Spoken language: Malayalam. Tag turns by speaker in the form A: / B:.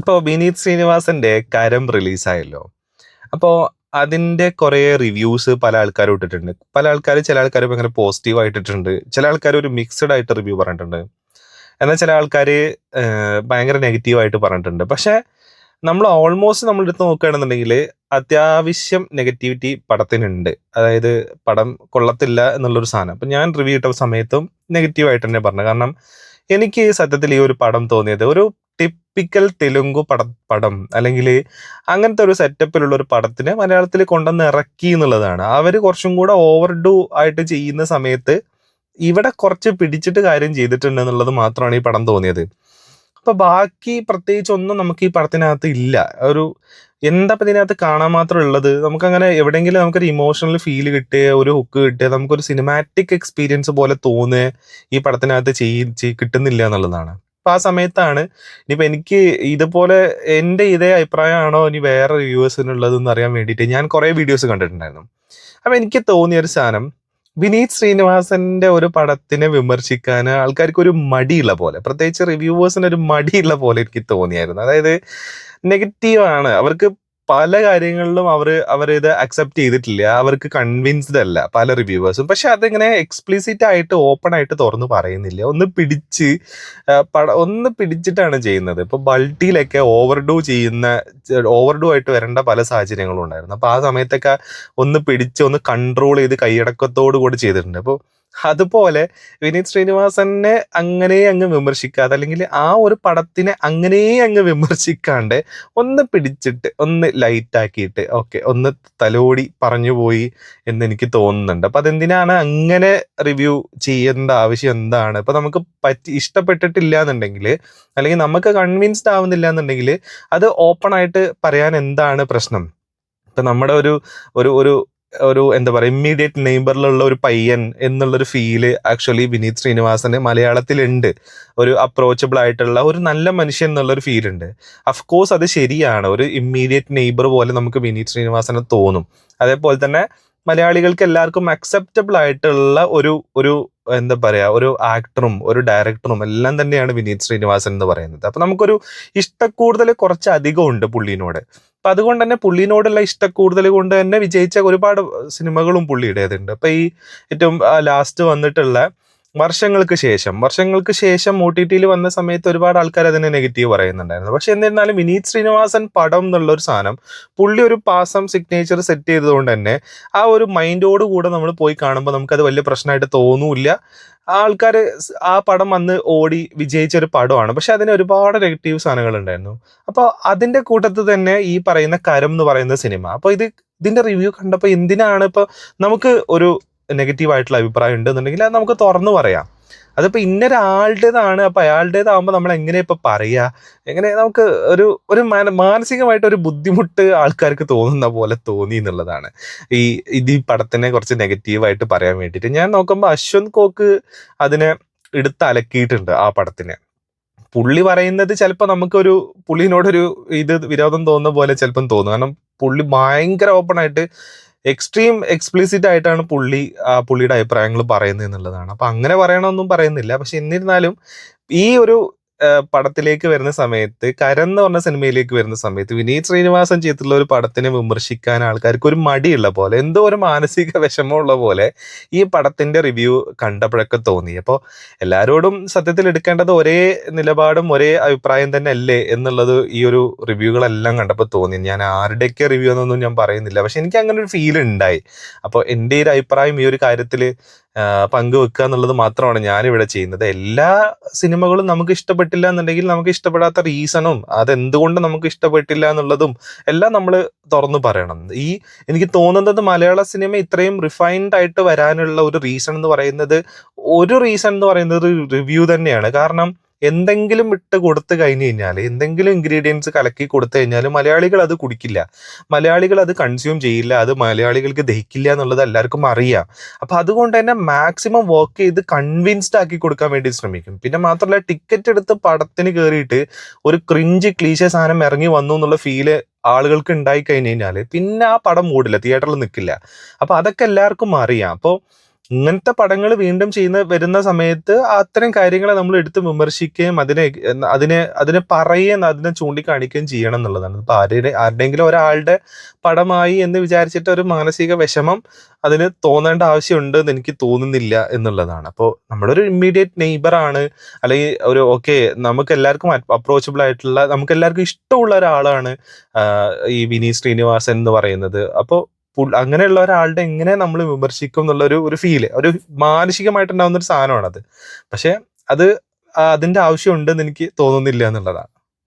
A: ഇപ്പോൾ വിനീത് ശ്രീനിവാസന്റെ കരം റിലീസായല്ലോ. അപ്പോൾ അതിന്റെ കുറേ റിവ്യൂസ് പല ആൾക്കാരും ഇട്ടിട്ടുണ്ട്. പല ആൾക്കാർ ചില ആൾക്കാർ ഭയങ്കര പോസിറ്റീവ് ആയിട്ടിട്ടുണ്ട് ചില ആൾക്കാർ ഒരു മിക്സഡ് ആയിട്ട് റിവ്യൂ പറഞ്ഞിട്ടുണ്ട്. എന്നാൽ ചില ആൾക്കാർ ഭയങ്കര നെഗറ്റീവായിട്ട് പറഞ്ഞിട്ടുണ്ട്. പക്ഷേ നമ്മൾ ഓൾമോസ്റ്റ് നമ്മൾ എടുത്ത് നോക്കുകയാണെന്നുണ്ടെങ്കിൽ അത്യാവശ്യം നെഗറ്റിവിറ്റി പടത്തിനുണ്ട്. അതായത് പടം കൊള്ളത്തില്ല എന്നുള്ളൊരു സാധനം. അപ്പം ഞാൻ റിവ്യൂ ഇട്ട സമയത്തും നെഗറ്റീവ് ആയിട്ട് തന്നെ പറഞ്ഞു. കാരണം എനിക്ക് സത്യത്തിൽ ഈ ഒരു പടം തോന്നിയത് ഒരു ടിപ്പിക്കൽ തെലുങ്കു പട പടം അല്ലെങ്കിൽ അങ്ങനത്തെ ഒരു സെറ്റപ്പിലുള്ള ഒരു പടത്തിനെ മലയാളത്തിൽ കൊണ്ടുവന്ന് ഇറക്കി എന്നുള്ളതാണ്. അവർ കുറച്ചും കൂടെ ഓവർ ഡു ആയിട്ട് ചെയ്യുന്ന സമയത്ത് ഇവിടെ കുറച്ച് പിടിച്ചിട്ട് കാര്യം ചെയ്തിട്ടുണ്ട് എന്നുള്ളത് മാത്രമാണ് ഈ പടം തോന്നിയത്. അപ്പൊ ബാക്കി പ്രത്യേകിച്ച് ഒന്നും നമുക്ക് ഈ പടത്തിനകത്ത് ഇല്ല. ഒരു എന്താ ഇതിനകത്ത് കാണാൻ മാത്രം ഉള്ളത്? നമുക്ക് അങ്ങനെ എവിടെയെങ്കിലും നമുക്കൊരു ഇമോഷണൽ ഫീൽ കിട്ടുക ഒരു ഹുക്ക് കിട്ടുക നമുക്കൊരു സിനിമാറ്റിക് എക്സ്പീരിയൻസ് പോലെ തോന്നുക ഈ പടത്തിനകത്ത് ചെയ് കിട്ടുന്നില്ല എന്നുള്ളതാണ്. ആ സമയത്താണ്. ഇനിയിപ്പോൾ എനിക്ക് ഇതുപോലെ എന്റെ ഇതേ അഭിപ്രായമാണോ ഇനി വേറെ വ്യൂവേഴ്സിനുള്ളതെന്ന് അറിയാൻ വേണ്ടിയിട്ട് ഞാൻ കുറേ വീഡിയോസ് കണ്ടിട്ടുണ്ടായിരുന്നു. അപ്പൊ എനിക്ക് തോന്നിയ ഒരു സാധനം വിനീത് ശ്രീനിവാസന്റെ ഒരു പടത്തിനെ വിമർശിക്കാൻ ആൾക്കാർക്ക് ഒരു മടിയുള്ള പോലെ പ്രത്യേകിച്ച് റിവ്യൂവേഴ്സിന് ഒരു മടിയുള്ള പോലെ എനിക്ക് തോന്നിയായിരുന്നു. അതായത് നെഗറ്റീവാണ്. അവർക്ക് പല കാര്യങ്ങളിലും അവർ ഇത് അക്സെപ്റ്റ് ചെയ്തിട്ടില്ല. അവർക്ക് കൺവിൻസ്ഡ് അല്ല പല റിവ്യൂവേഴ്സും പക്ഷെ അതിങ്ങനെ എക്സ്പ്ലിസിറ്റ് ആയിട്ട് ഓപ്പൺ ആയിട്ട് തുറന്ന് പറയുന്നില്ല. ഒന്ന് പിടിച്ച് പട ഒന്ന് പിടിച്ചിട്ടാണ് ചെയ്യുന്നത്. ഇപ്പൊ ബൾട്ടിയിലൊക്കെ ഓവർഡു ചെയ്യുന്ന ഓവർഡു ആയിട്ട് വരേണ്ട പല സാഹചര്യങ്ങളും ഉണ്ടായിരുന്നു. അപ്പൊ ആ സമയത്തൊക്കെ ഒന്ന് പിടിച്ച് ഒന്ന് കൺട്രോൾ ചെയ്ത് കൈയടക്കത്തോടു കൂടി ചെയ്തിട്ടുണ്ട്. അപ്പോൾ അതുപോലെ വിനീത് ശ്രീനിവാസനെ അങ്ങനെ അങ്ങ് വിമർശിക്കാതെ അല്ലെങ്കിൽ ആ ഒരു പടത്തിനെ അങ്ങനെ അങ്ങ് വിമർശിക്കാണ്ട് ഒന്ന് പിടിച്ചിട്ട് ഒന്ന് ലൈറ്റ് ആക്കിയിട്ട് ഓക്കെ ഒന്ന് തലോടി പറഞ്ഞു പോയി എന്ന് എനിക്ക് തോന്നുന്നുണ്ട്. അപ്പൊ അതെന്തിനാണ് അങ്ങനെ റിവ്യൂ ചെയ്യേണ്ട ആവശ്യം എന്താണ്? ഇപ്പൊ നമുക്ക് പറ്റി ഇഷ്ടപ്പെട്ടിട്ടില്ല എന്നുണ്ടെങ്കിൽ അല്ലെങ്കിൽ നമുക്ക് കൺവിൻസ്ഡ് ആവുന്നില്ല എന്നുണ്ടെങ്കിൽ അത് ഓപ്പൺ ആയിട്ട് പറയാൻ എന്താണ് പ്രശ്നം? ഇപ്പൊ നമ്മുടെ ഒരു ഒരു ഒരു ഒരു എന്താ പറയുക ഇമ്മീഡിയറ്റ് നെയ്ബറിലുള്ള ഒരു പയ്യൻ എന്നുള്ളൊരു ഫീൽ ആക്ച്വലി വിനീത് ശ്രീനിവാസന് മലയാളത്തിലുണ്ട്. ഒരു അപ്രോച്ചബിൾ ആയിട്ടുള്ള ഒരു നല്ല മനുഷ്യൻ എന്നുള്ളൊരു ഫീൽ ഉണ്ട്. അഫ്കോഴ്സ് അത് ശരിയാണ്. ഒരു ഇമ്മീഡിയറ്റ് നെയ്ബർ പോലെ നമുക്ക് വിനീത് ശ്രീനിവാസന് തോന്നും. അതേപോലെ തന്നെ മലയാളികൾക്ക് എല്ലാവർക്കും അക്സെപ്റ്റബിൾ ആയിട്ടുള്ള ഒരു ഒരു എന്താ പറയുക ഒരു ആക്ടറും ഒരു ഡയറക്ടറും എല്ലാം തന്നെയാണ് വിനീത് ശ്രീനിവാസൻ എന്ന് പറയുന്നത്. അപ്പം നമുക്കൊരു ഇഷ്ടക്കൂടുതൽ കുറച്ച് അധികം ഉണ്ട് പുള്ളിനോട്. അപ്പം അതുകൊണ്ട് തന്നെ പുള്ളിനോടുള്ള ഇഷ്ടക്കൂടുതൽ കൊണ്ട് തന്നെ വിജയിച്ച ഒരുപാട് സിനിമകളും പുള്ളിയുടേതുണ്ട് അപ്പം ഈ ഏറ്റവും ലാസ്റ്റ് വന്നിട്ടുള്ള വർഷങ്ങൾക്ക് ശേഷം വർഷങ്ങൾക്ക് ശേഷം ഒ ടി ടിയിൽ വന്ന സമയത്ത് ഒരുപാട് ആൾക്കാർ അതിനെ നെഗറ്റീവ് പറയുന്നുണ്ടായിരുന്നു. പക്ഷെ എന്നിരുന്നാലും വിനീത് ശ്രീനിവാസൻ പടം എന്നുള്ള ഒരു സാധനം പുള്ളി ഒരു പാസം സിഗ്നേച്ചർ സെറ്റ് ചെയ്തതുകൊണ്ട് തന്നെ ആ ഒരു മൈൻഡോട് കൂടെ നമ്മൾ പോയി കാണുമ്പോൾ നമുക്കത് വലിയ പ്രശ്നമായിട്ട് തോന്നൂല്ല. ആൾക്കാർ ആ പടം വന്ന് ഓടി വിജയിച്ച ഒരു പടമാണ്. പക്ഷെ അതിന് ഒരുപാട് നെഗറ്റീവ് സാധനങ്ങൾ ഉണ്ടായിരുന്നു. അപ്പോൾ അതിന്റെ കൂട്ടത്തിൽ തന്നെ ഈ പറയുന്ന കരം എന്ന് പറയുന്ന സിനിമ. അപ്പോൾ ഇത് ഇതിന്റെ റിവ്യൂ കണ്ടപ്പോൾ എന്തിനാണ് ഇപ്പോൾ നമുക്ക് ഒരു നെഗറ്റീവ് ആയിട്ടുള്ള അഭിപ്രായം ഉണ്ടെന്നുണ്ടെങ്കിൽ അത് നമുക്ക് തുറന്നു പറയാം. അതിപ്പോൾ ഇന്നൊരാളുടേതാണ് അപ്പോൾ അയാളുടേതാകുമ്പോൾ നമ്മൾ എങ്ങനെ ഇപ്പോൾ പറയാ? എങ്ങനെ നമുക്ക് ഒരു ഒരു മാനസികമായിട്ട് ഒരു ബുദ്ധിമുട്ട് ആൾക്കാർക്ക് തോന്നുന്ന പോലെ തോന്നി എന്നുള്ളതാണ്. ഈ ഇത് ഈ പടത്തിനെ കുറച്ച് നെഗറ്റീവായിട്ട് പറയാൻ വേണ്ടിയിട്ട്. ഞാൻ നോക്കുമ്പോൾ അശ്വന്ത് കോക്ക് അതിനെ എടുത്ത് അലക്കിയിട്ടുണ്ട് ആ പടത്തിനെ. പുള്ളി പറയുന്നത് ചിലപ്പോൾ നമുക്കൊരു പുള്ളിനോടൊരു ഇത് വിരോധം തോന്നുന്ന പോലെ ചിലപ്പം തോന്നും. കാരണം പുള്ളി ഭയങ്കര ഓപ്പൺ ആയിട്ട് എക്സ്ട്രീം എക്സ്പ്ലിസിറ്റ് ആയിട്ടാണ് പുള്ളി പുള്ളിയുടെ അഭിപ്രായങ്ങൾ പറയുന്നത് എന്നുള്ളതാണ്. അപ്പൊ അങ്ങനെ പറയണമെന്നും പറയുന്നില്ല. പക്ഷെ എന്നിരുന്നാലും ഈ ഒരു പടത്തിലേക്ക് വരുന്ന സമയത്ത് കരൻ എന്ന് പറഞ്ഞ സിനിമയിലേക്ക് വരുന്ന സമയത്ത് വിനീത് ശ്രീനിവാസൻ ചെയ്തിട്ടുള്ള ഒരു പടത്തിനെ വിമർശിക്കാൻ ആൾക്കാർക്ക് ഒരു മടിയുള്ള പോലെ എന്തോ ഒരു മാനസിക വിഷമമുള്ള പോലെ ഈ പടത്തിന്റെ റിവ്യൂ കണ്ടപ്പോഴൊക്കെ തോന്നി. അപ്പോൾ എല്ലാവരോടും സത്യത്തിൽ എടുക്കേണ്ടത് ഒരേ നിലപാടും ഒരേ അഭിപ്രായം തന്നെ അല്ലേ എന്നുള്ളത് ഈ ഒരു റിവ്യൂകളെല്ലാം കണ്ടപ്പോൾ തോന്നി. ഞാൻ ആരുടെയൊക്കെ റിവ്യൂ എന്നൊന്നും ഞാൻ പറയുന്നില്ല. പക്ഷെ എനിക്ക് അങ്ങനെ ഒരു ഫീൽ ഉണ്ടായി. അപ്പോൾ എന്റെ ഒരു അഭിപ്രായം ഈ ഒരു കാര്യത്തിൽ പങ്കുവെക്കുക എന്നുള്ളത് മാത്രമാണ് ഞാനിവിടെ ചെയ്യുന്നത്. എല്ലാ സിനിമകളും നമുക്ക് ഇഷ്ടപ്പെട്ടില്ല എന്നുണ്ടെങ്കിൽ നമുക്ക് ഇഷ്ടപ്പെടാത്ത റീസണും അതെന്തുകൊണ്ട് നമുക്ക് ഇഷ്ടപ്പെട്ടില്ല എന്നുള്ളതും എല്ലാം നമ്മൾ തുറന്നു പറയണം. ഈ എനിക്ക് തോന്നുന്നത് മലയാള സിനിമ ഇത്രയും റിഫൈൻഡ് ആയിട്ട് വരാനുള്ള ഒരു റീസൺ എന്ന് പറയുന്നത് ഒരു റീസൺ എന്ന് പറയുന്നത് റിവ്യൂ തന്നെയാണ്. കാരണം എന്തെങ്കിലും ഇട്ട് കൊടുത്തു കഴിഞ്ഞു കഴിഞ്ഞാൽ എന്തെങ്കിലും ഇൻഗ്രീഡിയൻസ് കലക്കി കൊടുത്തു കഴിഞ്ഞാൽ മലയാളികൾ അത് കുടിക്കില്ല. മലയാളികൾ അത് കൺസ്യൂം ചെയ്യില്ല അത് മലയാളികൾക്ക് ദഹിക്കില്ല എന്നുള്ളത് എല്ലാവർക്കും അറിയാം. അപ്പം അതുകൊണ്ട് തന്നെ മാക്സിമം വർക്ക് ചെയ്ത് കൺവിൻസ്ഡ് ആക്കി കൊടുക്കാൻ വേണ്ടി ശ്രമിക്കും. പിന്നെ മാത്രമല്ല ടിക്കറ്റ് എടുത്ത് പടത്തിന് കയറിയിട്ട് ഒരു ക്രിഞ്ച് ക്ലീശ സാധനം ഇറങ്ങി വന്നു എന്നുള്ള ഫീൽ ആളുകൾക്ക് ഉണ്ടായി കഴിഞ്ഞു കഴിഞ്ഞാൽ പിന്നെ ആ പടം മൂടില്ല തിയേറ്ററിൽ നിൽക്കില്ല. അപ്പോൾ അതൊക്കെ എല്ലാവർക്കും അറിയാം. അപ്പോൾ ഇങ്ങനത്തെ പടങ്ങൾ വീണ്ടും ചെയ്യുന്ന വരുന്ന സമയത്ത് അത്തരം കാര്യങ്ങളെ നമ്മൾ എടുത്ത് വിമർശിക്കുകയും അതിനെ അതിനെ അതിനെ പറയുകയും അതിനെ ചൂണ്ടിക്കാണിക്കുകയും ചെയ്യണം എന്നുള്ളതാണ്. ഇപ്പൊ ആരുടെ ആരുടെയെങ്കിലും ഒരാളുടെ പടമായി എന്ന് വിചാരിച്ചിട്ട് ഒരു മാനസിക വിഷമം അതിന് തോന്നേണ്ട ആവശ്യമുണ്ട് എന്ന് എനിക്ക് തോന്നുന്നില്ല എന്നുള്ളതാണ്. അപ്പോൾ നമ്മളൊരു ഇമ്മീഡിയറ്റ് നെയ്ബറാണ് അല്ലെങ്കിൽ ഒരു ഓക്കെ നമുക്ക് എല്ലാവർക്കും അപ്രോച്ചബിൾ ആയിട്ടുള്ള നമുക്ക് എല്ലാവർക്കും ഇഷ്ടമുള്ള ഒരാളാണ് ഈ വിനീത് ശ്രീനിവാസൻ എന്ന് പറയുന്നത്. അപ്പോൾ അങ്ങനെയുള്ള ഒരാളുടെ എങ്ങനെ നമ്മൾ വിമർശിക്കും എന്നുള്ള ഒരു ഒരു ഫീൽ ഒരു മാനസികമായിട്ടുണ്ടാവുന്ന ഒരു സാധനമാണത്. പക്ഷെ അത് അതിന്റെ അതിന്റെ ആവശ്യം ഉണ്ടെന്ന് എനിക്ക് തോന്നുന്നില്ല എന്നുള്ളതാണ്.